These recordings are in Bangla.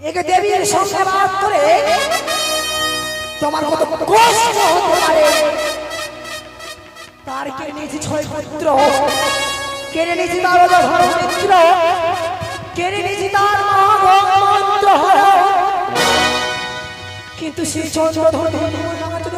একে দেবীর সঙ্গে বাদ করে তোমার কত কষ্ট হতে পারে। তার কেড়ে নিয়েছি ছয় পুত্র, কেড়ে নিয়েছি তার ধর্ম মিত্র, কেড়ে নিয়েছি তার মন্ত্র কিন্তু সেই চন্দ্রধর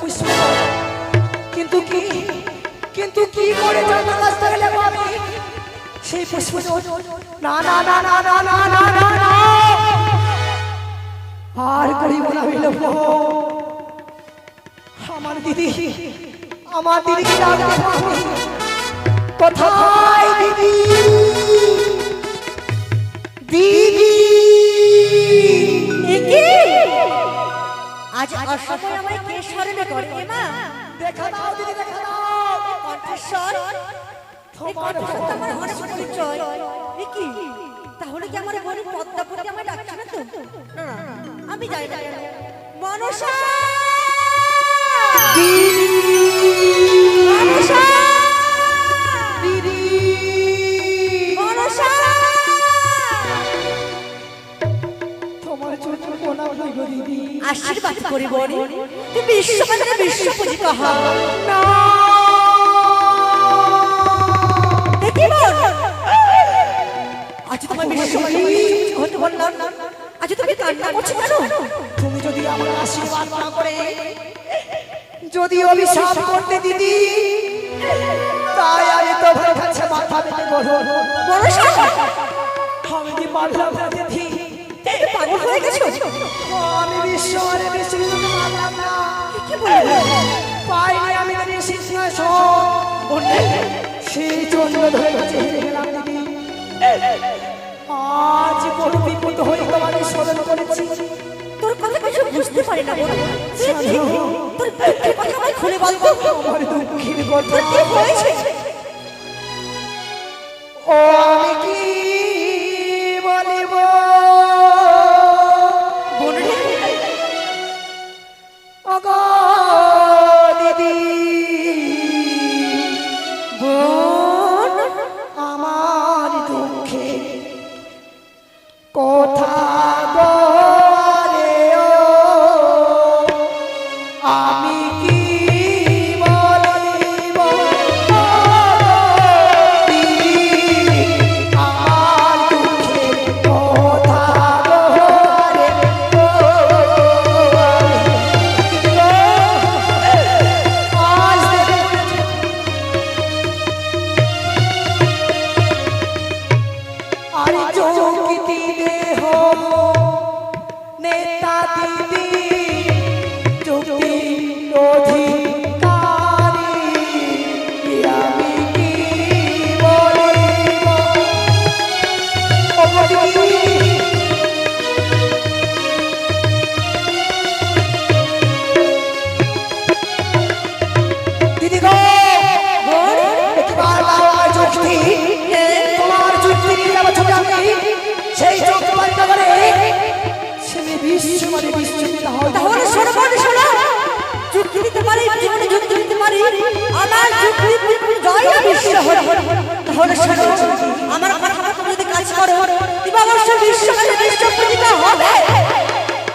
পুষ্প কিন্তু কি কিন্তু কি করে চন্দ্র কাছ থেকে আমি সেই পুষ্প না না না না না না না না না আর করিব না নেব আমার দিদি আমার পাবো। কোথায় দিদি? দিদি! আজ অসময় আমায় কে স্মরণে করে এ মা? দেখা দাও দিদি দেখা দাও। কণ্ঠস্বর। এই কণ্ঠস্বর তো আমার অনেক পরিচয় কি? তাহলে কি আমার বোন পদ্মাবতী আমায় ডাকছে না তো? না আমি যাই না। মনসা! মনসা! দিদি মনসা! তোমার ছোট প্রণাম হইব দিদি। আশীর্বাদ করি তুমি বিশ্বমানের বিশ্ব পূজিকা হও না। দেখি আজ তোমার হতে বললাম আজ তুমি কান্না করছ কেন? তুমি যদি আমার আশীর্বাদ না করে যদি অভিশাপ করতে দিদি তাই আমি তোমার কাছে মাথা পেতে বলো মনসা আমি কি পারলাম না দিদি পাগল হয়ে গেছো? আমি বিশ্বরে বেশি মানলাম না। কি বলব পাইনি আমি দেবী সিংহাসন সেই জন্য ধরে গেলাম দিদি আজ বড় বিপদ হয়ে তোমাকে স্মরণ করেছি। তোর কথা কিছু বুঝতে পারি না বোন তোর দুঃখের কথা আমায় খুলে বল। আমার দুঃখের কথা হয়েছে? তাহলে শোনো আমার যদি কাজ করো তুমি অবশ্যই বিশ্বকালে বিশ্ব হবে।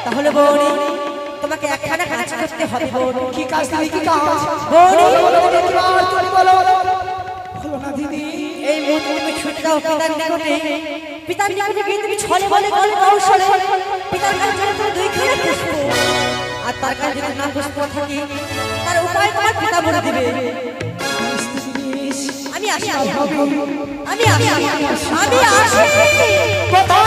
তাহলে বৌনি তোমাকে একখানা কাজ করতে হবে। বোন কি কাজ দিদি কি কাজ? বৌনি দিদি তুমি বলো। বলো না দিদি। এই মুহূর্তে তুমি ছুটে যাও পিতার নিকটে। পিতার নিকটে গিয়ে তুমি ছলে বলে বলে কৌশলে পিতার কাছে তুমি দুইখানে পুষ্প। আর তার কাছে যদি না পুষ্প থাকে তার উপায় তোমার পিতা বলে দিবে। আমি আসি আমি আসি আমি আসি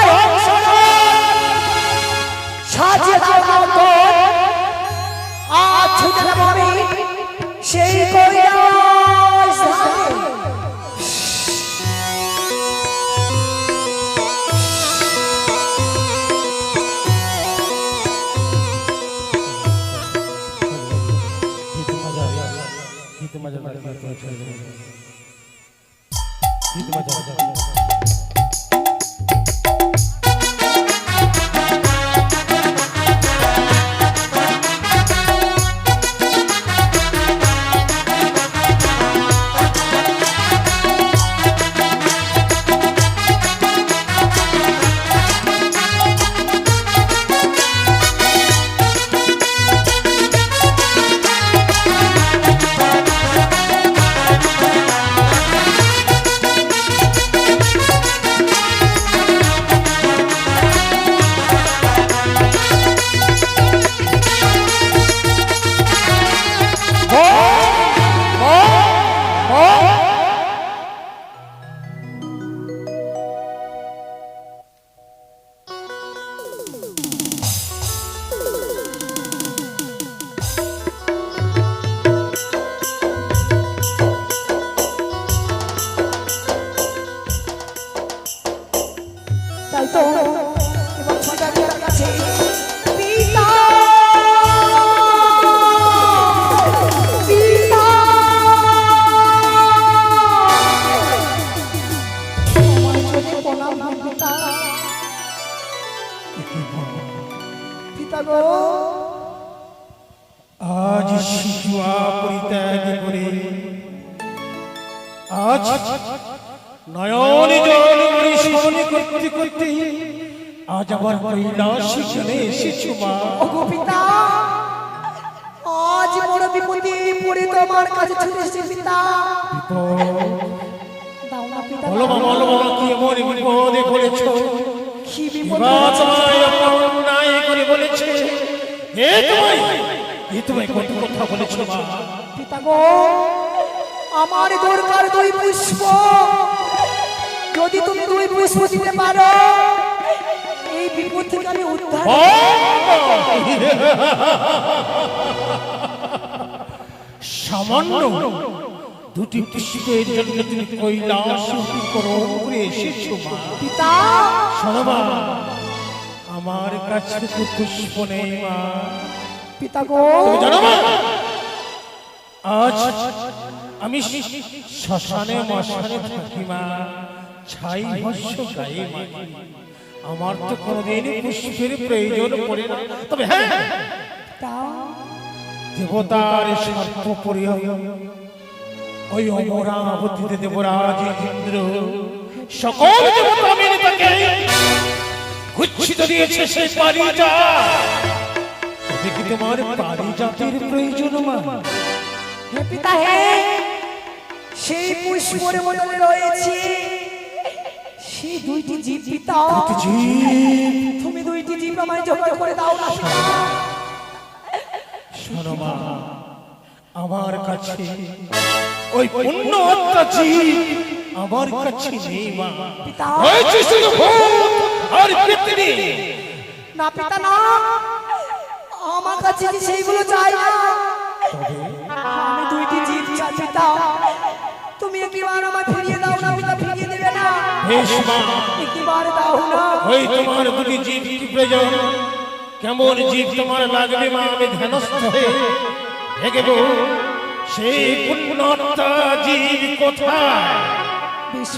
বিপদে পড়ে তোমার কাছে ছুটে এসেছি পিতা। দাও না পিতা বলো মা বলো কি এমন বিপদে পড়েছো? কি বিপদ তোমায় করে বলেছে? হে তোমায় হে তোমায় কত কথা বলেছ মা? পিতা গো আমার দরকার দুই পুষ্প। যদি তুমি দুই পুষ্প দিতে পারো এই বিপদ থেকে আমি উদ্ধার সামান্য। দুটি পুষ্পের জন্য তুমি কৈলাস করে এসেছ পিতা। আমার কাছে তো পুষ্প নেই মা। পিতা গো। তুমি জানো মা? আজ আমি শ্মশানে মশানে থাকি মা। ছাই ভস্য গায়ে আমার তো কোনোদিন পুষ্পের প্রয়োজন পড়ে না। তবে হ্যাঁ। পিতা। দেবতার সর্প পরিহ ওই অমরাবতীতে দেবরাজ ইন্দ্র সকল দেবতা মিলে তাকে গুচ্ছিত দিয়েছে সেই পারিজা কি তোমার পারিজাতের প্রয়োজন মা। হে পিতা হে। সেই পুষ্পের মধ্যে রয়েছে। সেই দুইটি জীব পিতা। তুমি দুইটি জীব আমায় জোগাড় করে দাও না পিতা শোনো মা আমার কাছে ওই পুণ্য আত্মা জীব আমার কাছে নেই মা। পিতা। হয়েছে শুধু আর পিতৃ। না পিতা না। আমার কাছে কি সেইগুলো চাই না? আমি দুইটি জীব চাই পিতা। তুমি একবার আমায় ফিরিয়ে দাও না পিতা ফিরিয়ে দেবে না। বেশ মা। একবার দাও না। ওই তোমার দুটি জীব কি প্রয়োজন কেমন জীব তোমার লাগবে মা? আমি ধ্যানস্থ হয়ে দেখব সেই পুণ্যতা জীব কোথায়? বেশ।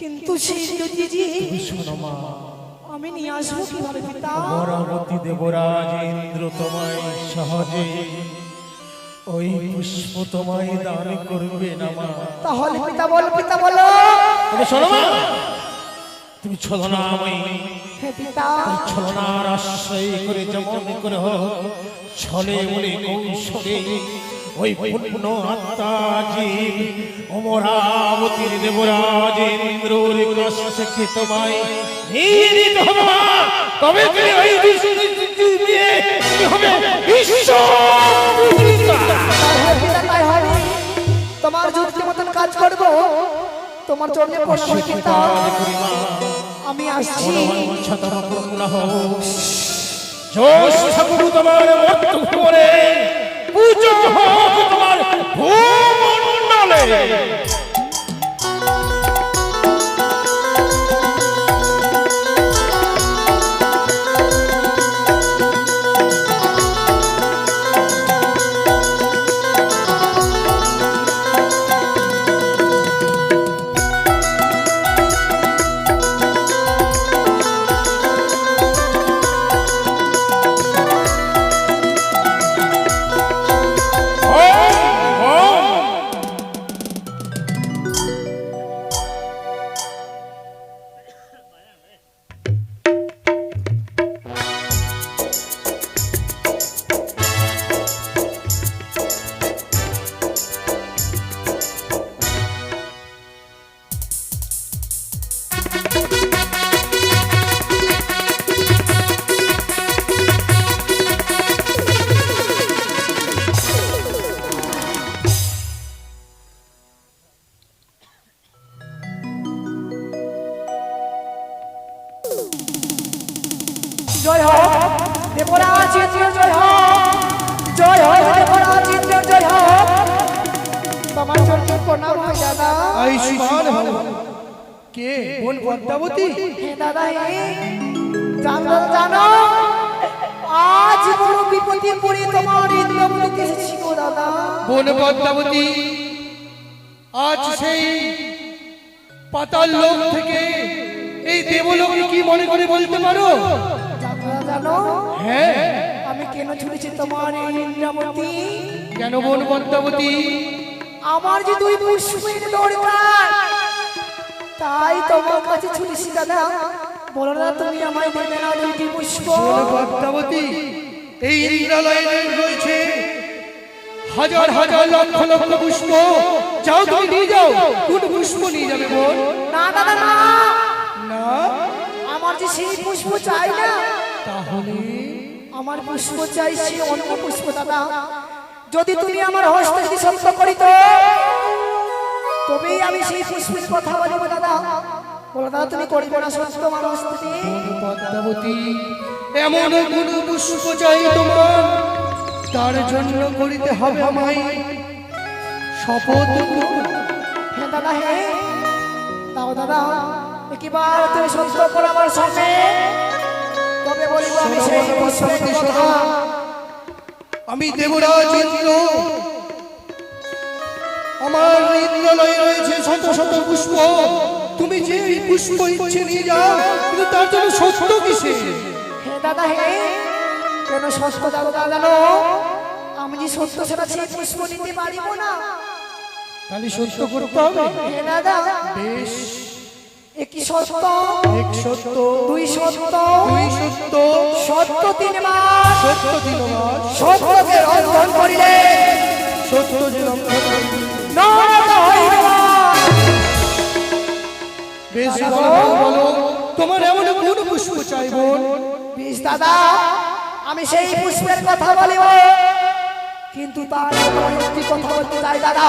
কিন্তু সেই শোনো মা আমি নিয়ে আসব কীভাবে পিতা? অমরাবতী দেবরাজ ইন্দ্র তোমায় সহজে ওই পুষ্প তোমায় দান করবে না মা। তাহলে পিতা বলো পিতা বলো। তবে শোনো মা। তুমি ছলনাময়ী হে পিতা। ছলনার আশ্রয় করে যেমন করে হোক ছলে বলে কৌশলে ওই পূর্ণ আত্মা জীব অমরাবতীর দেবরাজ ইন্দ্রর কাছ মা। তবে তোমার যুক্তি মতন কাজ করব তোমার জন্য। আমি আসছি জোশ ঠাকুর তোমার মৃত্যু করে পুজো হোক তোমার ভূমণ্ডলে। ইন্দ্র জয় হোক জয় হোক দেবরাজ ইন্দ্র জয় হোক তোমার চরণে প্রণাম হয় দাদা। কে? বোন পদ্মাবতী হে দাদা হে। জানো জানো আজ বড় বিপদে পড়ে তোমার ইন্দ্রমণিতে এসেছি গো দাদা। বোন পদ্মাবতী আজ সেই পাতাল লোক থেকে এই দেবলোকে কি মনে করে বলতে পারো? জানো। হ্যাঁ। কেন ছুটেছি তোমার এই ইন্দ্রমতি কেন বোন পদ্মাবতী? আমার যে দুই পুষ্পের দরকার। তাই তোমার কাছে ছুটেছি দাদা। বলো না তুমি আমায় দেবে না দুইটি পুষ্প। পদ্মাবতী এই ইন্দ্রালয়ে রয়েছে হাজার হাজার লক্ষ লক্ষ পুষ্প। যাও তুমি নিয়ে যাও কোন পুষ্প নিয়ে যাবে বোন। না দাদা না। না? আমার যে সেই পুষ্প চাই না। তাহলে আমার পুষ্প চাই সে অন্য পুষ্প দাদা। যদি তুমি আমার হস্তে সত্য করিত তবেই আমি সেই পুষ্পের কথা বলব দাদা। বলো দাদা তুমি করিবে না সত্য আমার হস্তে দিয়ে? পদ্মাবতী এমন কোন পুষ্প চাই তোমার? তার জন্য করিতে হবে আমায় শপথ। হ্যাঁ দাদা হ্যাঁ দাও দাদা একবার তুমি সত্য করো আমার সঙ্গে বলিব আমি সেই পুষ্পের কথা। আমি দেবরাজ ইন্দ্র। আমার ইন্দ্রালয়ে রয়েছে শত শত পুষ্প। তুমি যে পুষ্প ইচ্ছে নিয়ে যাও কিন্তু তার জন্য সত্য কিসে? হে দাদা হে কেন সত্য দাদা দাদা আমি যে সত্য সেটা সেই পুষ্প নিতে পারিব না। তাহলে সত্য করতে হবে। হে দাদা। বেশ। একই সত্য। এক সত্য। দুই সত্য। দুই সত্য। সত্য তিন মাস সত্য দিন মাস সত্যকে রন্ধন করিলে। সত্য যে লঙ্ঘন করবে। নরক হইবে না। বেশ বলো তোমার এমন কোন পুষ্প চাই বোন? বেশ দাদা আমি সেই পুষ্পের কথা বলিব। কিন্তু তার একটি কথা বলতে চাই দাদা।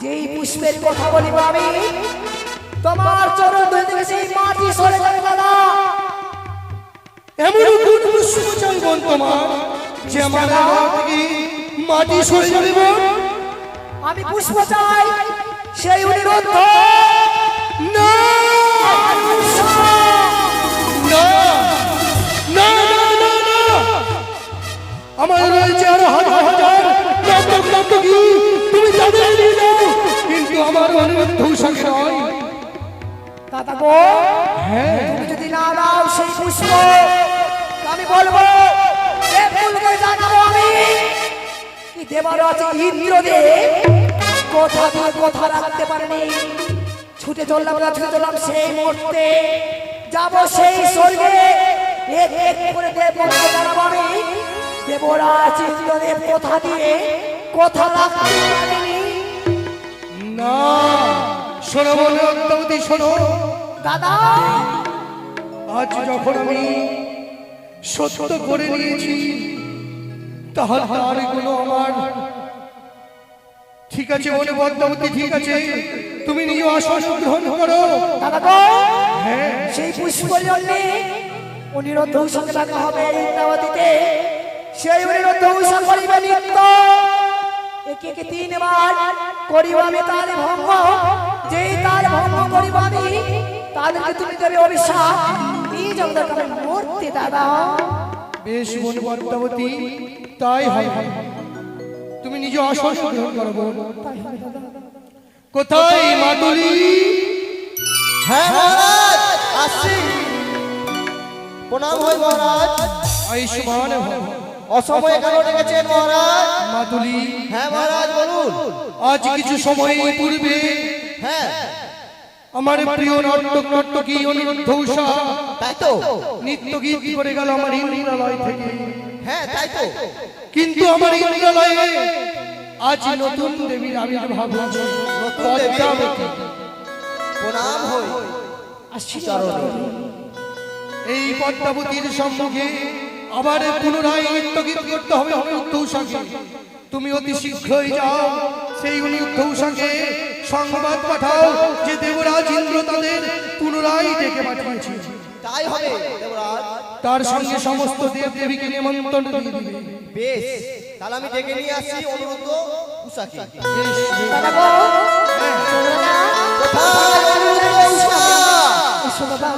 যেই পুষ্পের কথা বলিব আমি তোমার চরণ ধরে থেকে সেই মাটি সরে যাবে দাদা এমন চাই বোন তোমার, যে আমার মাটি সরে যাবে। আমি পুষ্প চাই, সেই অনিরুদ্ধ দাদা গো হ্যাঁ। তুমি যদি না দাও সেই পুষ্প আমি বলব আমি। কি দেবরাজ ইন্দ্রদেব? কথা দিয়ে কথা রাখতে পারেনি। ছুটে চললাম না ছুটে চললাম সেই মুহূর্তে। যাব সেই স্বর্গে। এক এক করে দেবকে জানাব আমি। দেবরাজ ইন্দ্রদেব কথা দিয়ে কথা রাখতে পারেনি। না শোনো বলে অদ্যাবধি শোনো। দাদা। আজ যখন আমি সত্য করে নিয়েছি তাহার তার কোনো আমার। ঠিক আছে বলে পদ্মাবতী ঠিক আছে তুমি নিজ আসন গ্রহণ করো। দাদা গো হ্যাঁ। সেই পুষ্প জন্যে অনিরুদ্ধ সঙ্গে দেখা হবে ইন্দ্রাবতীতে সেই অনিরুদ্ধ উষা করিবে নিত্য। একে একে তিনবার করিব আমি তার ভঙ্গ। যেই তার ভঙ্গ করিব আমি তাদেরকে তুমি দেবে অভিশাপ। নিজ অবদান মূর্তি দাদা। বেশ মন পদ্মাবতী তাই হয় তুমি নিজে আসন গ্রহণ করো বোন। কোথায় মাদুলি? হ্যাঁ মহারাজ আসছি। প্রণাম হয় মহারাজ। আয়ুষ্মান। অসময়ে কেন ডেকেছেন মহারাজ? মাদুলি। হ্যাঁ মহারাজ বলুন। আজ কিছু সময় পূর্বে হ্যাঁ। আমার প্রিয় নর্তক নর্তকী অনিরুদ্ধ উষা তাই তো? নিত্য গীত করে গেল আমার ইন্দ্রালয় থেকে। হ্যাঁ তাই তো। কিন্তু আমার ইন্দ্রালয়ে আজ নতুন দেবীর আবির্ভাব হয়েছে। নতুন দেবী? পদ্মাবতী। প্রণাম হই। এই পদ্মাবতীর সম্মুখে আবার পুনরায় নৃত্যগীত করতে হবে অনিরুদ্ধ উষাকে তুমি অতি শীঘ্রই যাও সেই অনিরুদ্ধ উষাকে সংবাদ পাঠাও যে দেবরাজ ইন্দ্র তাদের পুনরায় ডেকে পাঠিয়েছে। তাই হবে দেবরাজ। তার সঙ্গে সমস্ত দেব দেবীকে নিমন্ত্রণ দিয়ে দিবে। বেশ তাহলে আমি ডেকে নিয়ে আসছি অনুরুদ্ধ উষাকে। কোথায় অনুরুদ্ধ উষা বাবা।